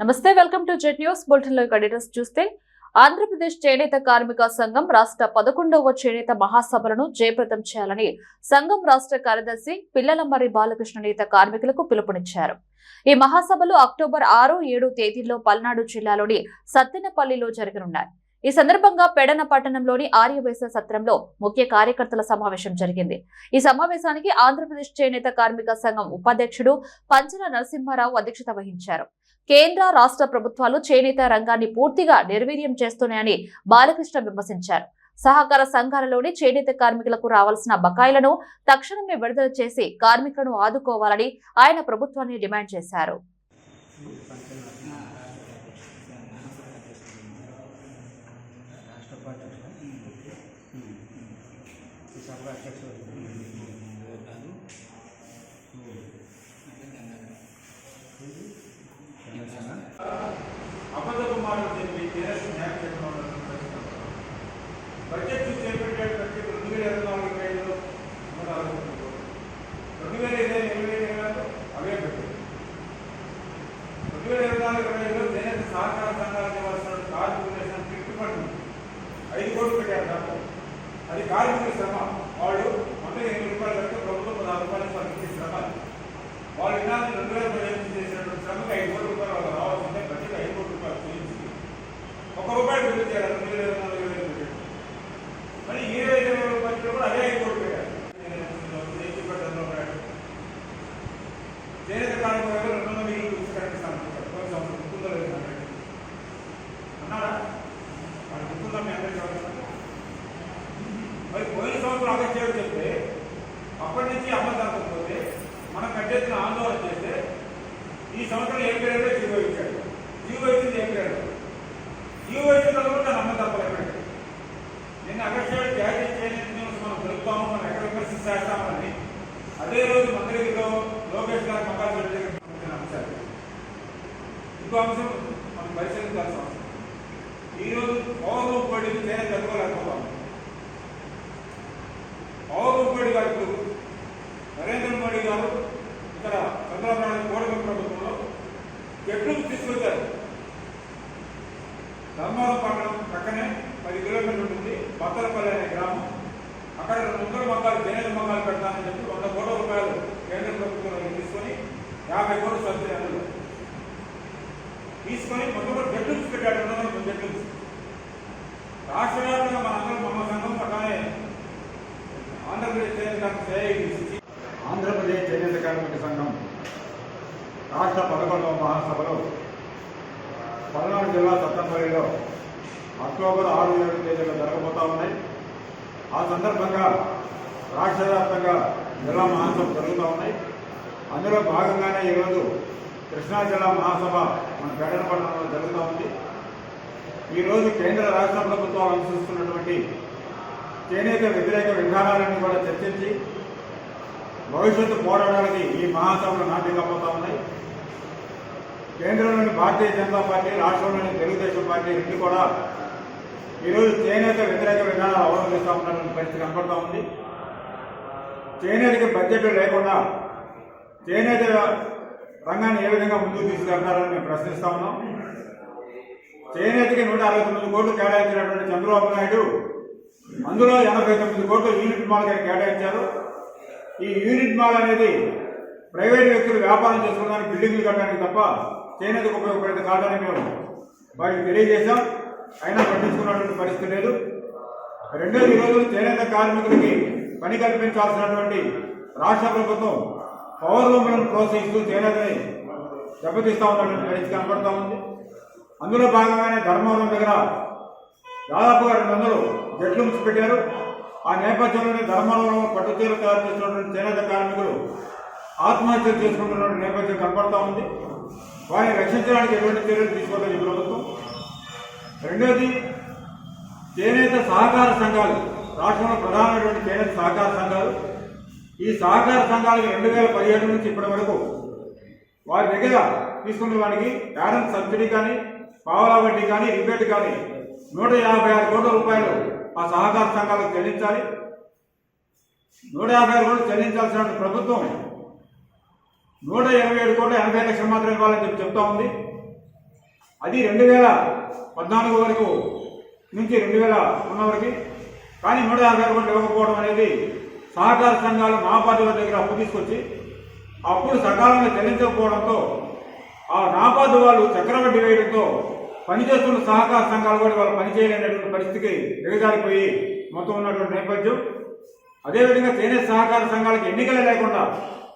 నమస్తే welcome to jet news. బులెటిన్లో editors చూస్తే ఆంధ్రప్రదేశ్ చేనేత కార్మిక సంఘం రాష్ట్ర పదకొండవ చేనేత మహాసభలను జయప్రదం చేయాలని సంఘం రాష్ట్ర కార్యదర్శి పిల్లలమ్మరి బాలకృష్ణ నేత కార్మికులకు పిలుపునిచ్చారు. ఈ మహాసభలు అక్టోబర్ ఆరు ఏడు తేదీల్లో పల్నాడు జిల్లాలోని సత్తెనపల్లిలో జరగనున్నాయి. ఈ సందర్భంగా పెడన పట్టణంలోని ఆర్యవేశ సత్రంలో ముఖ్య కార్యకర్తల సమావేశం జరిగింది. ఈ సమావేశానికి ఆంధ్రప్రదేశ్ చేనేత కార్మిక సంఘం ఉపాధ్యక్షుడు పంచల నరసింహారావు అధ్యక్షత వహించారు. కేంద్ర రాష్ట్ర ప్రభుత్వాలు చేనేత రంగాన్ని పూర్తిగా నిర్వీర్యం చేస్తున్నాయని బాలకృష్ణ విమర్శించారు సహకార సంఘాలలోని చేనేత కార్మికులకు రావాల్సిన బకాయిలను తక్షణమే విడుదల చేసి కార్మికులను ఆదుకోవాలని ఆయన ప్రభుత్వాన్ని డిమాండ్ చేశారు సభ అధ్యక్షుడు అబద్ధపు మాటలు చెప్పి తీరస్సు న్యాయం చేయడం బడ్జెట్ చేపట్టే ప్రతి రెండు వేల ఇరవై నాలుగు వేలు నూట అరవై రెండు వేల ఇరవై ఇరవై ఐదు అవే పెట్టారు. రెండు వేల ఇరవై నాలుగు ఇరవై ఐదులో చేనేత సహకార సంఘాలకు ఇవ్వాల్సిన కార్పొరేషన్ వేసిన ఫండ్ ఐదు కోట్లు పెట్టారు దాంట్లో. అది కార్మికుల శ్రమ. వాళ్ళు వంద ఎనిమిది రూపాయలు కడితే ప్రభుత్వం పదహారు రూపాయలు పంపించే శ్రమ. వాళ్ళు ఇన్నాళ్ళు రెండు వేల పదిహేను చేసినటువంటి శ్రమకు ఐదు కోట్ల రూపాయలు వాళ్ళు రావాల్సిందే ప్రతికి ఐదు కోట్ల రూపాయలు చెల్లించి ఒక రూపాయలు పెంచారు రెండు వేల ఇరవై నాలుగు ఇరవై ఐదు పెట్టారు మరి ఈ ఇరవై ఐదు ఇరవై రూపాయలు కూడా అదే ఐదు కోట్లు పెట్టారు చేతి పట్టణంలో పెట్టారు చేనేత కార్మికులు రెండు వందల ఇల్లు కట్టిస్తాను కొంచెం గుర్తుందో లేదు అన్నారా? గుర్తుందా మీ అందరికీ మరి పోయిన సంవత్సరం అదే చెప్తే అప్పటి నుంచి పోతే మనం కట్టేసిన ఆందోళన చేస్తే ఈ సంవత్సరం ఏ పీరియడ్లో జీవో ఇచ్చాడు? జీవో ఇచ్చింది ఏ పీరియడ్ జీవో ఇచ్చిన తర్వాత అమ్మ మనం దొరుకుతాము మనం ఎక్కడ అదే రోజు లోకేష్ గారు కంపల్సరీ రెడ్డి అంశాలు. ఇంకో అంశం మనం పరిశీలించాల్సిన అవసరం ఈ రోజు పౌర్వం నేను చేనేత జరగలేకపోతాం పౌర్వం కోడి గారు నరేంద్ర మోడీ గారు ఇక్కడ చంద్రబాబు నాయుడు కూటమి ప్రభుత్వంలో చెట్లు తీసుకొచ్చారు ధర్మవరం పట్టణం పక్కనే పది కిలోమీటర్లు ఉంటుంది. బత్తలపల్లి అనే గ్రామం. అక్కడ రెండు వందల మొక్కలు జనేల మొక్కలు పెడతానని చెప్పి వంద కోట్ల రూపాయలు కేంద్ర ప్రభుత్వం తీసుకొని యాభై కోట్లు సబ్సిడీ అందులో. తీసుకొని మొట్టమొదటి జట్లు పెట్టాడు రెండు రాష్ట్ర వ్యాప్తంగా మనందరం మమ్మ సంఘం పక్కనే ఆంధ్రప్రదేశ్ చేనేత ఆంధ్రప్రదేశ్ చేనేత కార్మిక సంఘం రాష్ట్ర పదకొండవ మహాసభలో పల్నాడు జిల్లా సత్తపల్లిలో అక్టోబర్ ఆరు ఏడు తేదీలో జరగబోతా ఉన్నాయి. ఆ సందర్భంగా రాష్ట్ర వ్యాప్తంగా జిల్లా మహాసభ జరుగుతూ ఉన్నాయి. అందులో భాగంగానే ఈరోజు కృష్ణా జిల్లా మహాసభ మన పెడనపట్నంలో జరుగుతూ ఉంది. ఈరోజు కేంద్ర రాష్ట్ర ప్రభుత్వాలు అనుసరిస్తున్నటువంటి చేనేత వ్యతిరేక విధానాలన్నీ కూడా చర్చించి భవిష్యత్తు పోరాటానికి ఈ మహాసభలు నాటి ఉన్నాయి. కేంద్రంలోని భారతీయ జనతా పార్టీ రాష్ట్రంలోని తెలుగుదేశం పార్టీ రెండు కూడా ఈరోజు చేనేత వ్యతిరేక విధానాలు అవలంబిస్తూ ఉన్నటువంటి పరిస్థితి కనపడతా ఉంది. చేనేతకి బడ్జెట్ లేకుండా చేనేత రంగాన్ని ఏ విధంగా ముందుకు తీసుకెళ్తారని మేము ప్రశ్నిస్తా ఉన్నాం. చేనేతకి నూట అరవై తొమ్మిది కోట్లు కేటాయించినటువంటి చంద్రబాబు నాయుడు అందులో ఎనభై తొమ్మిది కోట్లు యూనిట్ మాల్ గారికి కేటాయించారు. ఈ యూనిట్ మాల్ అనేది ప్రైవేట్ వ్యక్తులు వ్యాపారం చేసుకోవడానికి బిల్డింగ్లు కట్టడానికి తప్ప చేనేతకు ఉపయోగపడేది కాదని మేము వారికి తెలియజేశాం. అయినా పట్టించుకున్నటువంటి పరిస్థితి లేదు. రెండోది ఈ రోజు చేనేత కార్మికులకి పని కల్పించాల్సినటువంటి రాష్ట్ర ప్రభుత్వం పవర్ ప్రోత్సహిస్తూ చేనేతని దెబ్బతీస్తా ఉన్నటువంటి పరిస్థితి కనపడతా ఉంది. అందులో భాగంగానే ధర్మవరం దగ్గర దాదాపుగా రెండు వందలు జట్లు ఉంచి పెట్టారు ఆ నేపథ్యంలోనే ధర్మవరంలో పట్టుచీరలు తయారు చేస్తున్నటువంటి చేనేత కార్మికులు ఆత్మహత్యలు చేసుకుంటున్న నేపథ్యం కనపడతా ఉంది. వారిని రక్షించడానికి ఎటువంటి చర్యలు తీసుకోలేదు ఈ ప్రభుత్వం. రెండోది చేనేత సహకార సంఘాలు రాష్ట్రంలో ప్రధానమైనటువంటి చేనేత సహకార సంఘాలు. ఈ సహకార సంఘాలకు రెండు వేల పదిహేడు నుంచి ఇప్పటి వరకు వారి దగ్గర తీసుకునే వారికి యాడన్ సబ్సిడీ కానీ పావలా వడ్డీ కానీ రిబేట్ కానీ నూట యాభై ఆరు కోట్ల రూపాయలు ఆ సహకార సంఘాలకు చెల్లించాలి. నూట యాభై ఆరు కోట్లు చెల్లించాల్సిన ప్రభుత్వం నూట ఇరవై ఏడు కోట్ల ఎనభై లక్షలు మాత్రమే ఇవ్వాలని చెప్పి చెప్తా ఉంది. అది రెండు వేల పద్నాలుగు వరకు నుంచి రెండు వేల ఉన్న వరకు కానీ నూట యాభై కోట్లు ఇవ్వకపోవడం అనేది సహకార సంఘాలు నాబార్డుల దగ్గర అప్పు తీసుకొచ్చి అప్పులు సకాలంగా చెల్లించకపోవడంతో ఆ నాబార్డు వాళ్ళు చక్రవడ్డీ వేయడంతో పనిచేస్తున్న సహకార సంఘాలు కూడా వాళ్ళు పనిచేయలేనటువంటి పరిస్థితికి దిగజారిపోయి మొత్తం ఉన్నటువంటి నేపథ్యం. అదేవిధంగా చేనేత సహకార సంఘాలకు ఎన్నికలే లేకుండా